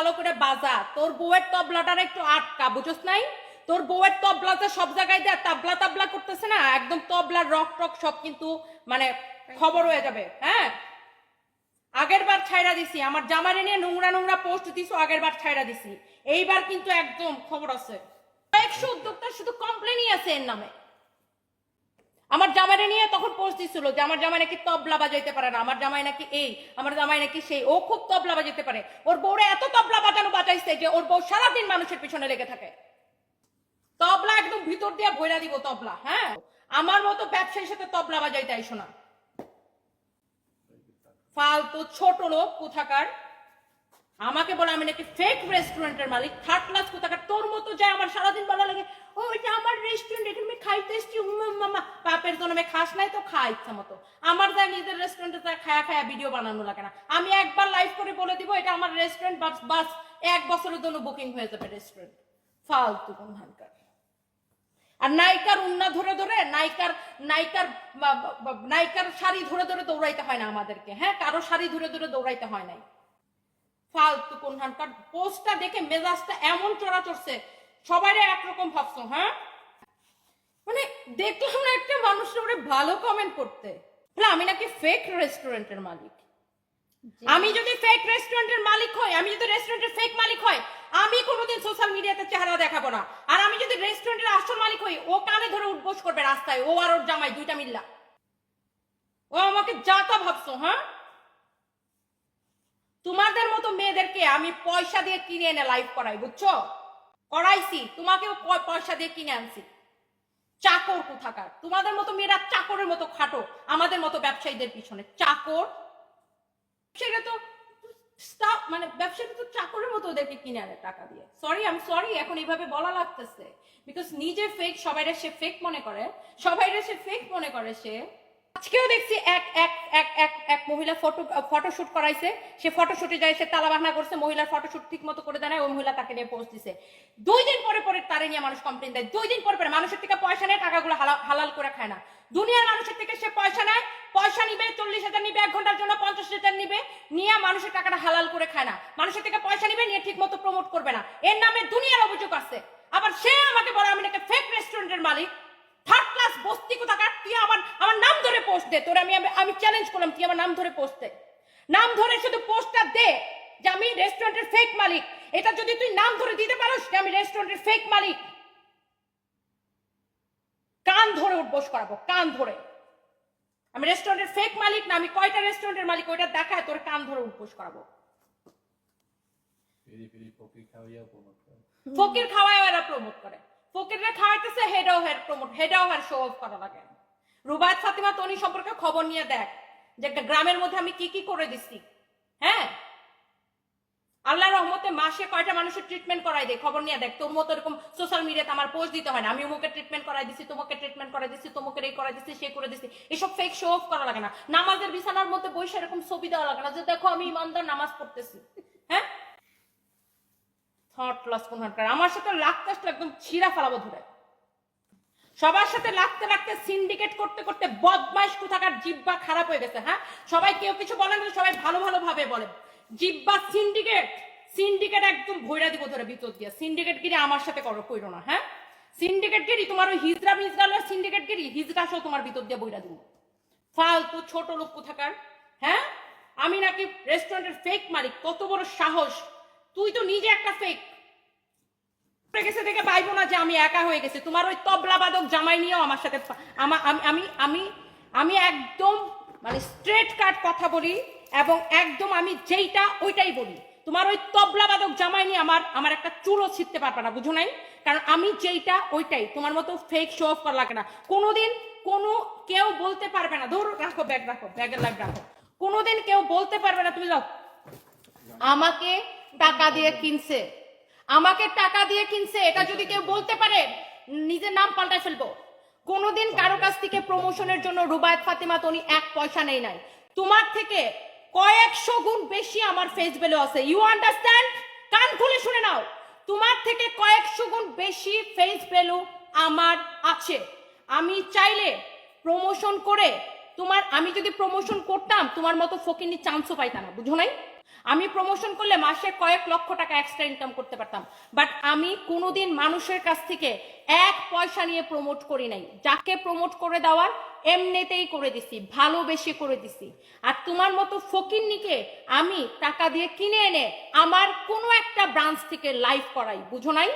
ভালো করে বাজা। তোর বউয়ের তবলাটার একটু আটকা, বুঝোস নাই? তোর বউয়ের তবলাতে সব জায়গায় দেয়, তাবলা তাবলা করতেছে না? একদম তবলার রক টক সব কিন্তু মানে খবর হয়ে যাবে হ্যাঁ? আগের বার ছাইরা দিছি। আমার জামারে নিয়ে নোংরা নোংরা পোস্ট দিছো, আগের বার ছাইরা দিছি। এইবার কিন্তু একদম খবর আছে। কয়েকশো উদ্যোক্তা শুধু কমপ্লেনই আছে এর নামে। আমার জামাইরে নিয়ে তখন পোস্ট দিছিল যে আমার জামাই নাকি তবলা বাজাইতে পারে না, আমার জামাই নাকি এই, আমার জামাই নাকি সেই, ও খুব তবলা বাজাইতে পারে। ওর বউরে এত তবলা বাজানো বাজাইছে যে ওর বউ সারাদিন মানুষের পিছনে লেগে থাকে। তবলা একদম ভিতর দিয়ে বইরা দিব তবলা হ্যাঁ? আমার মতো ব্যবসায়ীর সাথে তবলা বাজাইতে আইসো না। ফালতু ছোট লোক কোথাকার? আমাকে বলে আমি নাকি ফেক রেস্টুরেন্টের মালিক থার্ড ক্লাস কোথাকার, তোর মতো যায় আমার সারাদিন বলা লাগে, ও, এটা আমার রেস্টুরেন্ট এখানে আমি খাইতে এসছি মামা জন্য আমি খাস নাই তো, খা ইচ্ছা মতো। আমার যা নিজের রেস্টুরেন্টে যা খায়া খায়া ভিডিও বানানো লাগে না। আমি একবার লাইভ করে বলে দিব, এটা আমার রেস্টুরেন্ট বাস বাস, এক বছরের জন্য বুকিং হয়ে যাবে রেস্টুরেন্ট ফালতু কোন হানকার। আর নায়িকার উন্না ধরে ধরে, নায়িকার নায়িকার নায়িকার শাড়ি ধরে ধরে দৌড়াইতে হয় না আমাদেরকে হ্যাঁ? কারও শাড়ি ধরে ধরে দৌড়াইতে হয় নাই। ফালতু কোন হানকার পোস্টটা দেখে মেজাজটা এমন চড়া চড়ছে সবাই একরকম ভাবছ হ্যাঁ? মানে দেখলাম না একটা মানুষের উপরে ভালো কমেন্ট করতে। আমি নাকি ফেক রেস্টুরেন্টের মালিক। আমি যদি ফেক রেস্টুরেন্টের মালিক হই আমি যদি রেস্টুরেন্টের ফেক মালিক হই আমি কোনোদিন সোশ্যাল মিডিয়াতে চেহারা দেখাবো না। আর আমি যদি রেস্টুরেন্টের আসল মালিক হই ও কানে ধরে উঠবোস করবে রাস্তায় ও আর ওর জামাই দুইটা মিল্লা। ও আমাকে যা তা ভাবছ হ্যাঁ? তোমাদের মতো মেয়েদেরকে আমি পয়সা দিয়ে কিনে এনে লাইভ করাই, বুঝছ? করাইছি, তোমাকেও পয়সা দিয়ে কিনে আনছি। চাকর কোথাকার? তোমাদের মতো মেয়েরা চাকরের মতো খাটো, আমাদের মতো ব্যবসায়ীদের পিছনে। চাকর? সেটা তো মানে ব্যবসাটা তো চাকরের মতো ওদেরকে কিনে আনে টাকা দিয়ে। সরি আমি সরি এখন এইভাবে বলা লাগতেছে। বিকজ নিজে ফেক সবাইরা সে ফেক মনে করে। সবাইরা সে ফেক মনে করে সে। আজকেও দেখছি এক এক এক এক এক মহিলা ফটো, ফটোশুট করাইছে। সে ফটোশুটে যায়, সে তালা বাহানা করছে, মহিলার ফটোশুট ঠিক মতো করে দেয় ওই মহিলা তাকে নিয়ে পোস্ট দিছে। দুই দিন পরে পরে তারে নিয়ে মানুষ কমপ্লেন দেয়। দুই দিন পরে পরে মানুষের থেকে পয়সা নেয়, টাকাগুলো হালাল করে খায় না। দুনিয়ার মানুষের থেকে সে পয়সা নেয়, পয়সা নিবে, চল্লিশ হাজার নিবে, এক ঘণ্টার জন্য পঞ্চাশ হাজার নিবে, নিয়ে মানুষের টাকাটা হালাল করে খায় না। মানুষের থেকে পয়সা নিবে, নিয়ে ঠিক মতো প্রমোট করবে না। এর নামে দুনিয়ার অভিযোগ আছে। আবার সে আমাকে বলে, আমি নাকি ফেক রেস্টুরেন্টের মালিক। ক্লাস বস্তি কোথাকার তুই আমার আমার নাম ধরে পোস্ট দে। তোর আমি আমি- চ্যালেঞ্জ করলাম তুই আমার নাম ধরে পোস্ট দে। নাম ধরে শুধু পোস্টটা দে যে আমি রেস্টুরেন্টের ফেক মালিক। এটা যদি তুই নাম ধরে দিতে পারোস যে আমি রেস্টুরেন্টের ফেক মালিক। কান ধরে উঠবোস করাবো কান ধরে। আমি রেস্টুরেন্টের ফেক মালিক না আমি কয়টা রেস্টুরেন্টের মালিক ওইটা দেখায় তোর কান ধরে উঠবোস করাবো। ফকির খাওয়াইয়া প্রমোট করে। ফকির খাওয়ায় এরা প্রমোট করে। ফকিররা খাওয়াইতেছে, হেডাও হেড প্রমোট হেডাও হেড শো অফ করা লাগে। রুবায়ত ফাতিমা তনি সম্পর্কে খবর নিয়ে দেখ, যে গ্রামের মধ্যে আমি কি কি করে দিচ্ছি হ্যাঁ? আল্লাহ রহমতে মাসে কয়টা মানুষের ট্রিটমেন্ট করাই দেয়, খবর নিয়ে দেখ। তোর মতো এরকম সোশ্যাল মিডিয়াতে আমার পোস্ট দিতে হয় না। আমি অমুকে ট্রিটমেন্ট করাই দিছি, তোমাকে ট্রিটমেন্ট করাই দিছি তোমাকে এই করাই দিছি, সে করে দিছি। এসব ফেক শো অফ করা লাগে না। নামাজের বিছানার মধ্যে বসে এরকম ছবি দেওয়া লাগে না, যে দেখো আমি ইমানদার নামাজ পড়তেছি। হ্যাঁ থট লস কোন হানকার আমার সাথে লাগতে আসলে একদম ছিঁড়া ফেলাবো ধরে। সবার সাথে লাগতে লাগতে সিন্ডিকেট করতে করতে বদমাইশ কোথাকার জিব্বা খারাপ হয়ে গেছে হ্যাঁ? সবাই কেউ কিছু বলে না, সবাই ভালো ভালো ভাবে বলে। জিব্বা সিন্ডিকেট সিন্ডিকেট একদম ভৈরা দিব ধরে ভিতর দিয়ে। সিন্ডিকেট গিরি আমার সাথে করো, কইরো না হ্যাঁ? সিন্ডিকেট গিরি তোমার ওই হিজরা মিজরা সিন্ডিকেট গিরি হিজরা সহ তোমার ভিতর দিয়ে বইরা দিব। ফালতু ছোট লোক কোথাকার হ্যাঁ? আমি নাকি রেস্টুরেন্টের ফেক মালিক, কত বড় সাহস। তুই তো নিজে একটা ফেক গেছে দেখে পাইবো না যে আমি একা হয়ে গেছি। তোমার ওই তবলা বাদক জামাই নিয়েও আমার সাথে আমা- আমি আমি একদম মানে স্ট্রেট কাট কথা বলি এবং একদম আমি যেইটা ওইটাই বলি। তোমার ওই তবলা বাদক জামাই নিয়ে আমার আমার একটা চুলও ছিটতে পারবে না, বুঝো নাই? কারণ আমি যেইটা ওইটাই। তোমার মতো ফেক শো অফ করা লাগে না। কোনোদিন কোনো কেউ বলতে পারবে না। ধরো, রাখো ব্যাগ রাখো। ব্যাগের লাইফ রাখো। কোনোদিন কেউ বলতে পারবে না, তুমি যাও। আমাকে টাকা দিয়ে কিনছে। আমাকে টাকা দিয়ে কিনছে, এটা যদি কেউ বলতে পারে, নিজের নাম পাল্টায় ফেলব। কোনোদিন কারও কাছ থেকে প্রমোশনের জন্য রুবায়ত ফাতিমা তনি এক পয়সা নেই নাই। তোমার থেকে কয়েকশো গুণ বেশি আমার ফেস ভ্যালু আছে। ইউ আন্ডারস্ট্যান্ড কান খুলে শুনে নাও। তোমার থেকে কয়েকশো গুণ বেশি ফেস ভ্যালু আমার আছে। আমি চাইলে প্রমোশন করে তোমার আমি যদি প্রমোশন করতাম, তোমার মতো ফকিনি চান্সও পাইতাম না। বুঝো নাই? আমি প্রমোশন করলে মাসে কয়েক লক্ষ টাকা এক্সট্রা ইনকাম করতে পারতাম। বাট আমি কোনোদিন মানুষের কাছ থেকে এক পয়সা নিয়ে প্রমোট করি নাই। যাকে প্রমোট করে দেওয়ার এমনিতেই করে দিছি, ভালোবেসে করে দিছি। আর তোমার মতো ফকিন্নিকে আমি টাকা দিয়ে কিনে এনে আমার কোনো একটা ব্রাঞ্চ থেকে লাইভ করাই, বুঝো নাই?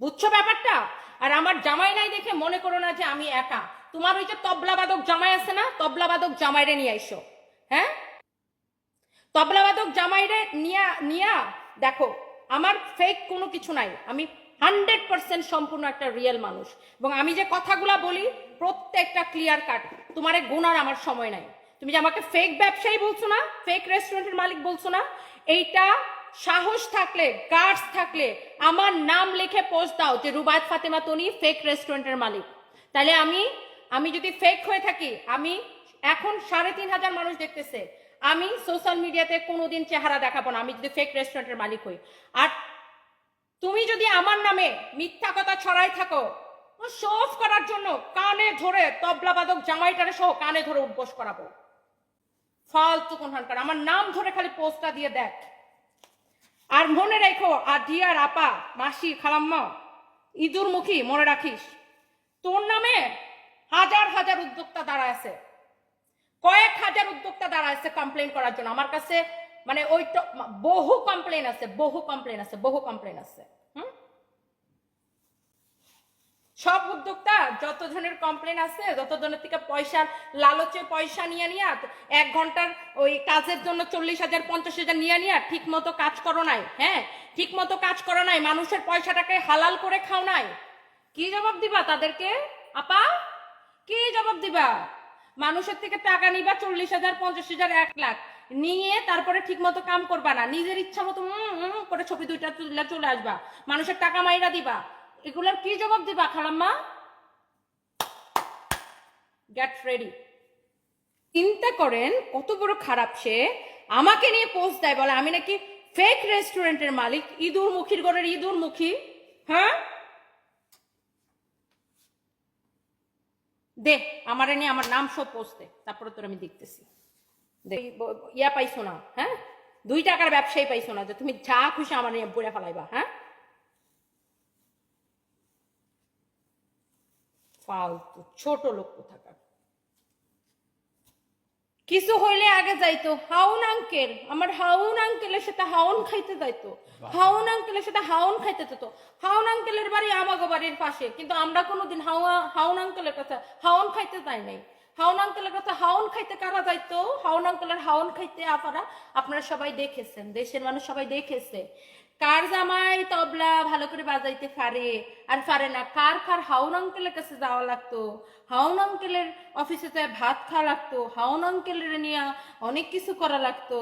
বুঝছ ব্যাপারটা? আর আমার জামাই নাই দেখে মনে করো না যে আমি একা। তোমার ওই যে তবলাবাদক জামাই আছে না? তবলাবাদক জামাইরে নিয়ে আইসো। হ্যাঁ? তবলাবাদক জামাইরে নিয়া নিয়া, দেখো, আমার ফেক কোনো কিছু নাই। আমি হান্ড্রেড পার্সেন্ট সম্পূর্ণ একটা রিয়েল মানুষ। এবং আমি যে কথাগুলা বলি, প্রত্যেকটা ক্লিয়ার কাট তোমার গোনার আমার সময় নাই। তুমি যে আমাকে ফেক ব্যবসায়ী বলছো না ফেক রেস্টুরেন্টের মালিক বলছো না, এইটা সাহস থাকলে গার্ডস থাকলে, আমার নাম লিখে পোস্ট দাও যে রুবায়ত ফাতেমা তনি ফেক রেস্টুরেন্টের মালিক। তাহলে আমি আমি যদি ফেক হয়ে থাকি, আমি এখন সাড়ে তিন হাজার মানুষ দেখতেছে। আমি সোশ্যাল মিডিয়াতে কোনোদিন চেহারা দেখাবো না, আমি যদি ফেক রেস্টুরেন্টের মালিক হই। আর তুমি যদি আমার নামে মিথ্যা কথা ছড়াই থাকো শো অফ করার জন্য কানে ধরে তবলাবাদক জামাইটারে সহ কানে ধরে উদ্বোস করাবো। ফালতু কোনখানকার, আমার নাম ধরে খালি পোস্টটা দিয়ে দেখ। আর মনে রেখো আর দিয়ার আপা, মাসি, খালাম্মা ইঁদুর মুখী মনে রাখিস, তোর নামে হাজার হাজার উদ্যোক্তা দাঁড়ায় আছে। কয়েক হাজার উদ্যোক্তা দাঁড়া আছে কমপ্লেন করার জন্য। আমার কাছে মানে ওই বহু কমপ্লেন আছে, বহু কমপ্লেন আছে, বহু কমপ্লেন আছে। হুম? সব উদ্যোক্তা যত ধরনের কমপ্লেন আছে, যত ধরনের থেকে পয়সা, লালচে পয়সা নিয়ে নিয়ে, এক ঘণ্টার ওই কাজের জন্য চল্লিশ হাজার, পঞ্চাশ হাজার নিয়ে নিয়ে ঠিক মতো কাজ করো নাই হ্যাঁ? ঠিক মতো কাজ করো নাই, মানুষের পয়সাটাকে হালাল করে খাও নাই। কি জবাব দিবা তাদেরকে? আপা, কি জবাব দিবা? মানুষের থেকে টাকা নিবা চল্লিশ হাজার, পঞ্চাশ হাজার, এক লাখ। নিয়ে তারপরে ঠিক মতো কাম করবা না। নিজের ইচ্ছা মতো করে ছবি দুইটা তুলে চলে আসবা। মানুষের টাকা মাইরা দিবা। এগুলার কি জবাব দিবা খালাম্মা? গেট রেডি চিন্তা করেন, কত বড় খারাপ সে আমাকে নিয়ে পোস্ট দেয়, বলে, আমি নাকি ফেক রেস্টুরেন্টের মালিক, ইঁদুর মুখীর ঘরের ইঁদুর মুখী? হ্যাঁ? দে, আমার নিয়ে আমার নাম সব পোস্তে তারপরে তোর আমি দেখতেছি। ইয়া পাইছো না হ্যাঁ? দুই টাকার ব্যবসায়ী পাইছো না, যে তুমি যা খুশি আমার নিয়ে বলে ফেলাইবা হ্যাঁ? ফালতু, ছোট লোক কোথাকার। কিছু হইলে আগে যাইতো। হাউন আঙ্কেল আমার হাউন আঙ্কেলের সাথে হাউন খাইতে যাইতো। হাউন আঙ্কেলের সাথে হাউন খাইতে যেত। হাউন আঙ্কেলের বাড়ি আমাগো বাড়ির পাশে, কিন্তু আমরা কোনোদিন হাওয়া, হাউন আঙ্কেলের কাছে হাউন খাইতে যাই নাই। হাউন আঙ্কেলের কাছে হাউন খাইতে কারা যাইতো? হাউন আঙ্কেলের হাউন খাইতে আপনারা আপনারা সবাই দেখেছেন, দেশের মানুষ সবাই দেখেছে। কার জামাই তবলা ভালো করে বাজাইতে পারে? আর পারে না, কার কার হাউন আঙ্কেলের কাছে যাওয়া লাগতো? হাউন আঙ্কেলের অফিসে যায় ভাত খাওয়া লাগতো, হাউন আঙ্কেলের নিয়ে অনেক কিছু করা লাগতো।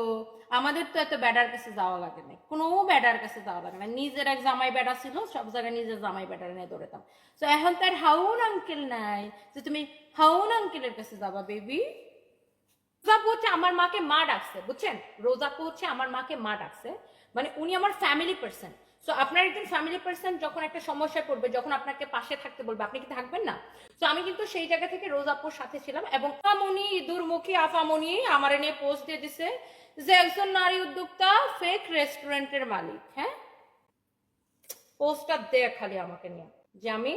আমাদের তো এত ব্যাডার কাছে যাওয়া লাগে না কোনো ব্যাডার কাছে যাওয়া লাগে না নিজের এক জামাই বেড়া ছিল, সব জায়গায় নিজের জামাই বেড়ার নিয়ে দৌড়াতাম। তো এখন তার হাউন আঙ্কেল নাই। যে তুমি হাউন আঙ্কেলের কাছে যাবা বেবি রোজাপু হচ্ছে আমার মাকে মা ডাকছে, বুঝছেন? রোজাপু হচ্ছে আমার মাকে মা ডাকছে। মানে উনি আমার ফ্যামিলি পার্সন সো আপনার একজন ফ্যামিলি পার্সন যখন একটা সমস্যা পড়বে, যখন আপনাকে পাশে থাকতে বলবে, আপনি কি থাকবেন না? তো আমি কিন্তু সেই জায়গা থেকে রোজাপুর সাথে ছিলাম এবং আফামনি, দুর্মুখী আফামনি আমার নিয়ে পোস্ট দিয়ে দিছে যে, একজন নারী উদ্যোক্তা ফেক রেস্টুরেন্টের মালিক হ্যাঁ? পোস্টটা দে খালি আমাকে নিয়ে। যে আমি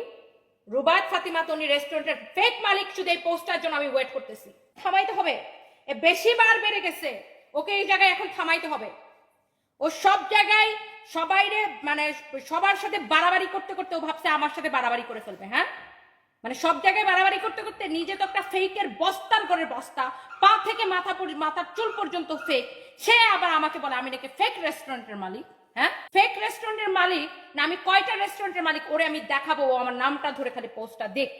রুবাত ফাতিমা তনি রেস্টুরেন্টের ফেক মালিক, শুধু এই পোস্টটার জন্য আমি ওয়েট করতেছি। থামাইতে হবে। বেশি বার বেড়ে গেছে। ওকে এই জায়গায় এখন থামাইতে হবে। ও সব জায়গায় সবাইরে মানে সবার সাথে বাড়াবাড়ি করতে করতে ও ভাবছে আমার সাথে বাড়াবাড়ি করে ফেলবে হ্যাঁ? মানে সব জায়গায় বাড়াবাড়ি করতে করতে নিজে তো একটা ফেকের বস্তার করে বস্তা, পা থেকে মাথা মাথার চুল পর্যন্ত ফেক সে আবার আমাকে বলে, আমি নাকি ফেক রেস্টুরেন্টের মালিক হ্যাঁ? ফেক রেস্টুরেন্টের মালিক না, আমি কয়টা রেস্টুরেন্টের মালিক? ওরে আমি দেখাবো আমার নামটা ধরে খালি পোস্টটা দেখ।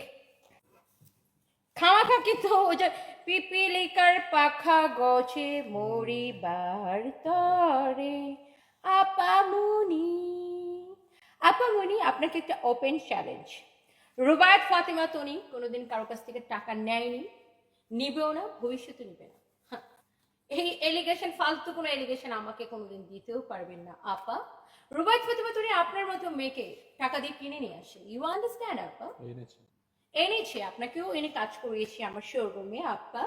খাওয়া খা কিন্তু ওই যে পিপিলিকার পাখা গছে মরিবার তরে। আপামনি আপামনি আপনাকে একটা ওপেন চ্যালেঞ্জ রুবায়ত ফাতেমা তনি কোনোদিন কারও কাছ থেকে টাকা নেয়নি। নিবেও না, ভবিষ্যতে নিবে না। হ্যাঁ। এই এলিগেশন ফালতু কোনো এলিগেশন আমাকে কোনোদিন দিতেও পারবেন না, আপা। রুবায়ত ফাতেমা তনি আপনার মতো মেয়েকে টাকা দিয়ে কিনে নিয়ে আসে। ইউ আন্ডারস্ট্যান্ড আপা? এনেছে, আপনাকেও এনে কাজ করিয়েছি আমার শোরুমে আপা।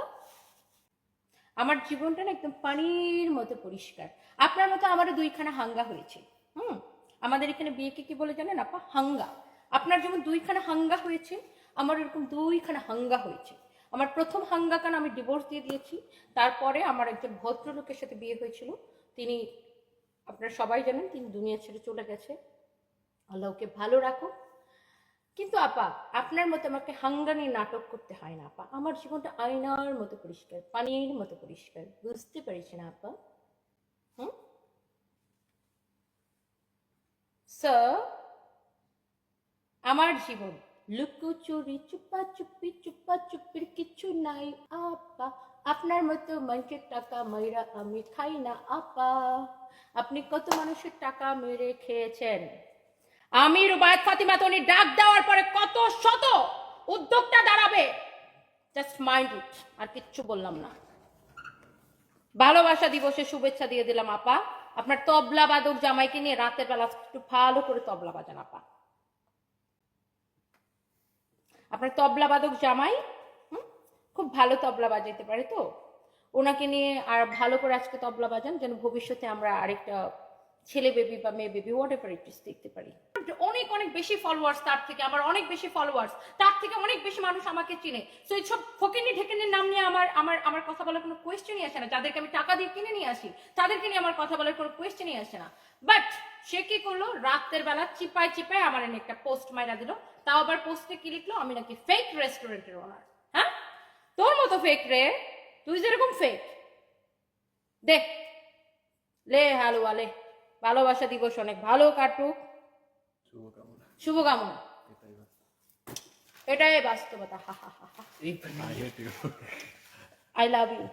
আমার জীবনটা না একদম পানির মতো পরিষ্কার। আপনার মতো আমারও দুইখানা হাঙ্গা হয়েছে, হুম? আমাদের এখানে বিয়েকে কি বলে জানেন আপা? হাঙ্গা। আপনার যেমন দুইখানা হাঙ্গা হয়েছে, আমার এরকম দুইখানা হাঙ্গা হয়েছে। আমার প্রথম হাঙ্গা কান আমি ডিভোর্স দিয়ে দিয়েছি, তারপরে আমার একজন ভদ্রলোকের সাথে বিয়ে হয়েছিল। তিনি, আপনারা সবাই জানেন, তিনি দুনিয়া ছেড়ে চলে গেছে। আল্লাহকে ভালো রাখো কিন্তু আপা, আপনার মতো আমাকে হাঙ্গানি নাটক করতে হয় না, আপা। আমার জীবনটা আয়নার মতো পরিষ্কার, পানির মতো পরিষ্কার। বুঝতে পারছি না আপা? হুম? স্যার আমার জীবন, লুকোচুরি চুপা চুপি চুপা চুপির কিছু নাই, আপা। আপনার মতো মানুষের টাকা মাইরা আমি খাই না, আপা। আপনি কত মানুষের টাকা মেরে খেয়েছেন? আমি রুবায়ত ফাতিমা তনি ডাক দেওয়ার পরে কত শত উদ্যোক্তা দাঁড়াবে? জাস্ট মাইন্ড ইট আর কিচ্ছু বললাম না। ভালোবাসা দিবসে শুভেচ্ছা দিয়ে দিলাম, আপা। আপনার তবলা বাদক জামাইকে নিয়ে রাতের বেলা একটু ভালো করে তবলা বাজান, আপা। আপনার তবলা বাদক জামাই খুব ভালো তবলা বাজাইতে পারে তো? ওনাকে নিয়ে আর ভালো করে আজকে তবলা বাজান, যেন ভবিষ্যতে আমরা আরেকটা ছেলে বেবি বা মেয়ে বেবি হোয়াট এভার ইট দেখতে পারি। অনেক অনেক বেশি ফলোয়ার্স তার থেকে, আমার অনেক বেশি ফলোয়ার্স তার থেকে অনেক বেশি মানুষ আমাকে চিনে। তো এইসব ফকিনি ঢেকেনের নাম নিয়ে আমার আমার আমার কথা বলার কোনো কোয়েশ্চেনই আসে না। যাদেরকে আমি টাকা দিয়ে কিনে নিয়ে আসি, তাদেরকে নিয়ে আমার কথা বলার কোনো কোয়েশ্চেনই আসে না। বাট সে কি করল? রাতের বেলা চিপায় চিপায় আমার এনে একটা পোস্ট মাইরা দিল। তাও আবার পোস্টে কি লিখলো? আমি নাকি ফেক রেস্টুরেন্টের ওনার হ্যাঁ? তোর মতো ফেক রে? তুই যেরকম ফেক দেখ লে হালুয়া, লে। ভালোবাসা দিবস অনেক। ভালো কাটুক। শুভকামনা। এটাই বাস্তবতা হা হা হা হা। I love you